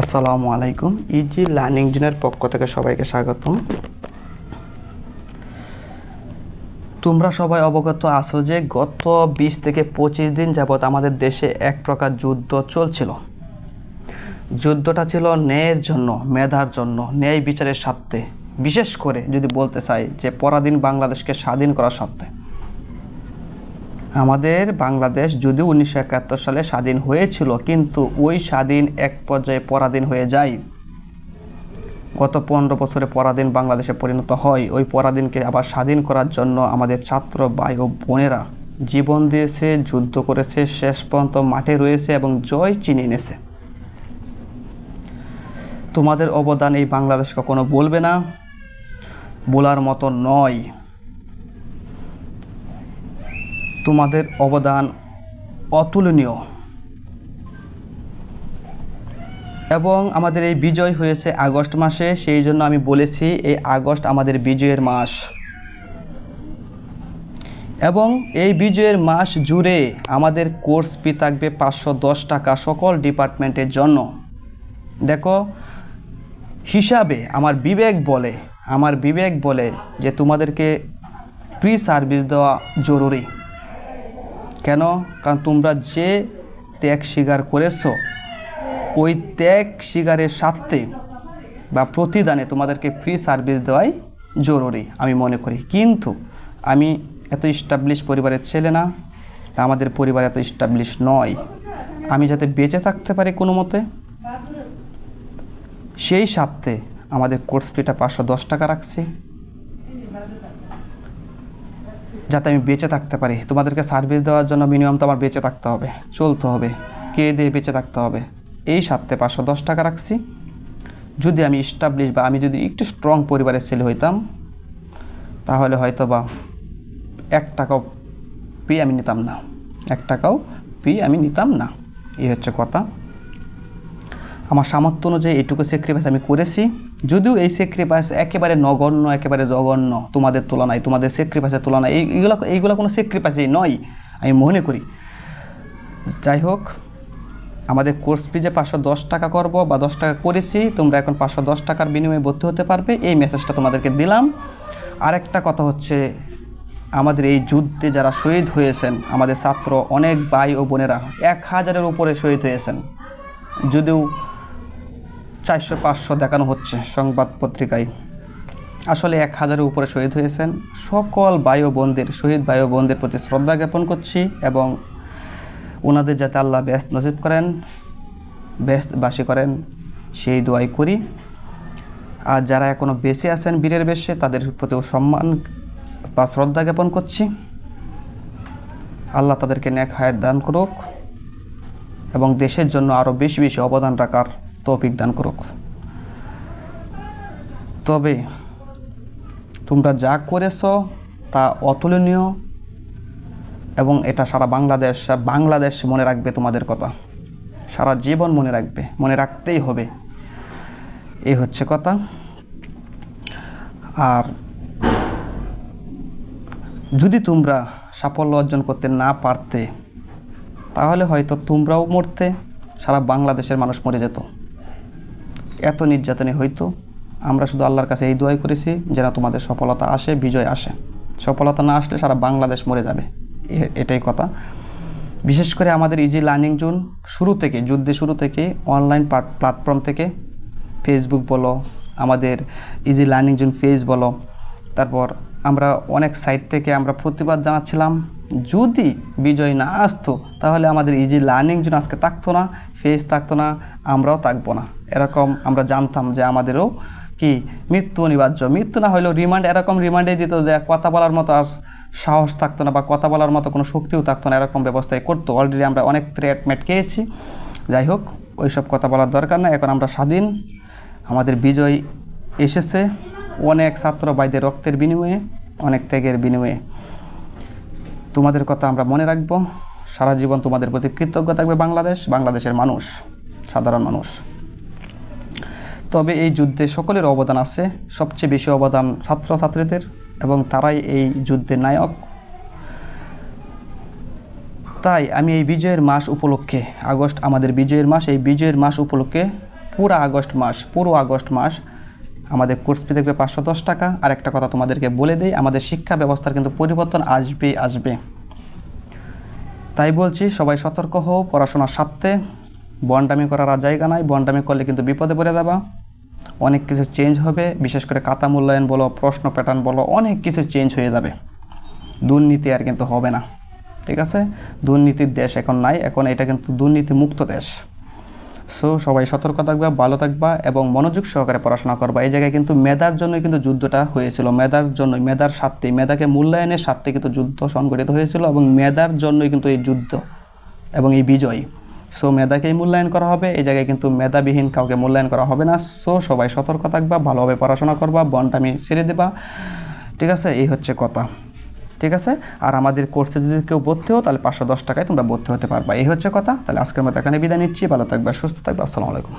আসসালামু আলাইকুম easy learning জোনের পক্ষ থেকে সবাইকে স্বাগতম। তোমরা সবাই অবগত আছো যে গত বিশ থেকে পঁচিশ দিন যাবৎ আমাদের দেশে এক প্রকার যুদ্ধ চলছিল। যুদ্ধটা ছিল ন্যায়ের জন্য, মেধার জন্য, ন্যায় বিচারের স্বার্থে। বিশেষ করে যদি বলতে চাই যে পরাধীন বাংলাদেশকে স্বাধীন করার স্বার্থে। আমাদের বাংলাদেশ যদিও উনিশশো একাত্তর সালে স্বাধীন হয়েছিল, কিন্তু ওই স্বাধীন এক পর্যায়ে পরাধীন হয়ে যায়। গত পনেরো বছরে পরাধীন বাংলাদেশে পরিণত হয়। ওই পরাধীনকে আবার স্বাধীন করার জন্য আমাদের ছাত্র ভাই ও বোনেরা জীবন দিয়েছে, যুদ্ধ করেছে, শেষ পর্যন্ত মাঠে রয়েছে এবং জয় চিনে এনেছে। তোমাদের অবদান এই বাংলাদেশ কখনো বলবে না? বলার মতো নয়। তোমাদের অবদান অতুলনীয়। এবং আমাদের এই বিজয় হয়েছে আগস্ট মাসে, সেই জন্য আমি বলেছি এই আগস্ট আমাদের বিজয়ের মাস। এবং এই বিজয়ের মাস জুড়ে আমাদের কোর্স ফি থাকবে পাঁচশো দশ টাকা সকল ডিপার্টমেন্টের জন্য। দেখো, হিসাবে আমার বিবেক বলে, আমার বিবেক বলে যে তোমাদেরকে ফ্রি সার্ভিস দেওয়া জরুরি। কেন? কারণ তোমরা যে ত্যাগ স্বীকার করেছ, ওই ত্যাগ স্বীকারের স্বার্থে বা প্রতিদানে তোমাদেরকে ফ্রি সার্ভিস দেওয়াই জরুরি, আমি মনে করি। কিন্তু আমি এত স্টাবলিশ পরিবারের ছেলে না, আমাদের পরিবার এত স্টাবলিশ নয়। আমি যাতে বেঁচে থাকতে পারি কোনো মতে, সেই স্বার্থে আমাদের কোর্স ফিটা পাঁচশো দশ টাকা রাখছি। যাতে আমি বেঁচে থাকতে পারি। তোমাদেরকে সার্ভিস দেওয়ার জন্য মিনিমাম তো আমার বেঁচে থাকতে হবে। চলতে হবে। কে দিয়ে বেঁচে থাকতে হবে? এই সাথে পাঁচশো দশ টাকা রাখছি। যদি আমি স্টাবলিশ বা আমি যদি একটু স্ট্রং পরিবারের ছেলে হইতাম, তাহলে হয়তো বা এক টাকাও পি আমি নিতাম না। এক টাকাও পি আমি নিতাম না। এই হচ্ছে কথা। আমার সামর্থ্য অনুযায়ী এইটুকু স্যাক্রিফাইস আমি করেছি। যদিও এই স্যাক্রিফাইস একেবারে নগণ্য, একেবারে জঘন্য তোমাদের তুলনায়, তোমাদের স্যাক্রিফাইসের তুলনায়। এই- এইগুলো এইগুলো কোনো স্যাক্রিফাইসই নয়, আমি মনে করি। যাই হোক, আমাদের কোর্স ফি যে পাঁচশো দশ টাকা করব বা দশ টাকা করেছি, তোমরা এখন পাঁচশো দশ টাকার বিনিময়ে ভর্তি হতে পারবে। এই মেসেজটা তোমাদেরকে দিলাম। আরেকটা কথা হচ্ছে, আমাদের এই যুদ্ধে যারা শহীদ হয়েছেন, আমাদের ছাত্র অনেক ভাই ও বোনেরা এক হাজারের উপরে শহীদ হয়েছেন। যদিও চারশো পাঁচশো দেখানো হচ্ছে সংবাদ পত্রিকায়। আসলে এক হাজারের উপরে শহীদ হয়েছেন। সকল ও বোনদের, শহীদ ও বোনদের প্রতি শ্রদ্ধা জ্ঞাপন করছি এবং ওনাদের যাতে আল্লাহ ব্যস্ত নসিব করেন ব্যস্ত ব্যস্তবাসী করেন, সেই দোয়াই করি। আর যারা এখনও বেঁচে আছেন বীরের বেশে, তাদের প্রতিও সম্মান বা শ্রদ্ধা জ্ঞাপন করছি। আল্লাহ তাদেরকে ন্যাক হায়াত দান করুক এবং দেশের জন্য আরও বেশি বেশি অবদান রাখার তৌফিক দান করুক। তবে তোমরা যা করেছ তা অতুলনীয় এবং এটা সারা বাংলাদেশ বাংলাদেশ মনে রাখবে তোমাদের কথা। সারা জীবন মনে রাখবে, মনে রাখতেই হবে। এই হচ্ছে কথা। আর যদি তোমরা সাফল্য অর্জন করতে না পারতে, তাহলে হয়তো তোমরাও মরতে, সারা বাংলাদেশের মানুষ মরে যেত। এত নির্যাতনে হইতো। আমরা শুধু আল্লাহর কাছে এই দোয়াই করেছি যেন তোমাদের সফলতা আসে, বিজয় আসে। সফলতা না আসলে সারা বাংলাদেশ মরে যাবে। এটাই কথা। বিশেষ করে আমাদের ইজি লার্নিং জোন শুরু থেকে যুদ্ধে শুরু থেকে অনলাইন প্ল্যাটফর্ম থেকে ফেসবুক বলো, আমাদের ইজি লার্নিং জোন পেজ বলো, তারপর আমরা অনেক সাইট থেকে আমরা প্রতিবাদ জানাচ্ছিলাম। যদি বিজয় না আসতো, তাহলে আমাদের ইজি লার্নিং জোন আজকে থাকতো না ফেজ থাকতো না, আমরাও থাকব না। এরকম আমরা জানতাম যে আমাদেরও কি মৃত্যু অনিবার্য। মৃত্যু না হলেও রিমান্ড এরকম রিমান্ডে দিত যে কথা বলার মতো আর সাহস থাকতো না বা কথা বলার মতো কোনো শক্তিও থাকতো না, এরকম ব্যবস্থায় করতো। অলরেডি আমরা অনেক থ্রেট মেট খেয়েছি। যাই হোক, ওইসব কথা বলার দরকার না এখন আমরা স্বাধীন। আমাদের বিজয় এসেছে। অনেক ছাত্র ভাইদের রক্তের বিনিময়ে, অনেক ত্যাগের বিনিময়ে। তোমাদের কথা আমরা মনে রাখব। সারা জীবন তোমাদের প্রতি কৃতজ্ঞ থাকবে বাংলাদেশ। বাংলাদেশের মানুষ, সাধারণ মানুষ। তবে এই যুদ্ধে সকলের অবদান আছে। সবচেয়ে বেশি অবদান ছাত্রছাত্রীদের এবং তারাই এই যুদ্ধের নায়ক। তাই আমি এই বিজয়ের মাস উপলক্ষে, আগস্ট আমাদের বিজয়ের মাস, এই বিজয়ের মাস উপলক্ষে পুরো আগস্ট মাস, পুরো আগস্ট মাস আমাদের কোর্স ফি দেখবে পাঁচশো দশ টাকা। আর একটা কথা তোমাদেরকে বলে দিই, আমাদের শিক্ষা ব্যবস্থার কিন্তু পরিবর্তন আসবে আসবে। তাই বলছি, সবাই সতর্ক হও পড়াশোনার স্বার্থে বন্ডামি করার আর জায়গা নাই, বন্ডামি করলে কিন্তু বিপদে পড়ে যাবা। অনেক কিছু চেঞ্জ হবে, বিশেষ করে কাতা মূল্যায়ন বলো, প্রশ্ন প্যাটার্ন বলো, অনেক কিছু চেঞ্জ হয়ে যাবে। দুর্নীতি আর কিন্তু হবে না, ঠিক আছে? দুর্নীতির দেশ এখন নাই, এখন এটা কিন্তু দুর্নীতি মুক্ত দেশ। সো সবাই সতর্ক থাকবা, ভালো থাকবা এবং মনোযোগ সহকারে পড়াশোনা করবা। এই জায়গায় কিন্তু মেধার জন্যই কিন্তু যুদ্ধটা হয়েছিল। মেধার জন্যই মেধার স্বার্থে, মেধাকে মূল্যায়নের স্বার্থে কিন্তু যুদ্ধ সংগঠিত হয়েছিল এবং মেধার জন্যই কিন্তু এই যুদ্ধ এবং এই বিজয়। সো মেধাকেই মূল্যায়ন করা হবে, এই জায়গায় কিন্তু মেধাবিহীন কাউকে মূল্যায়ন করা হবে না। সো সবাই সতর্ক থাকবা, ভালোভাবে পড়াশোনা করবা বনটা আমি ছেড়ে দেবা। ঠিক আছে? এই হচ্ছে কথা। ঠিক আছে? আর আমাদের কোর্সে যদি কেউ ভর্তি হও, তাহলে পাঁচশো দশ টাকায় তোমরা ভর্তি হতে পারবা। এই হচ্ছে কথা। তাহলে আজকের মতো এখানে বিদায় নিচ্ছি। ভালো থাকবে, সুস্থ থাকবে। আসসালামু আলাইকুম।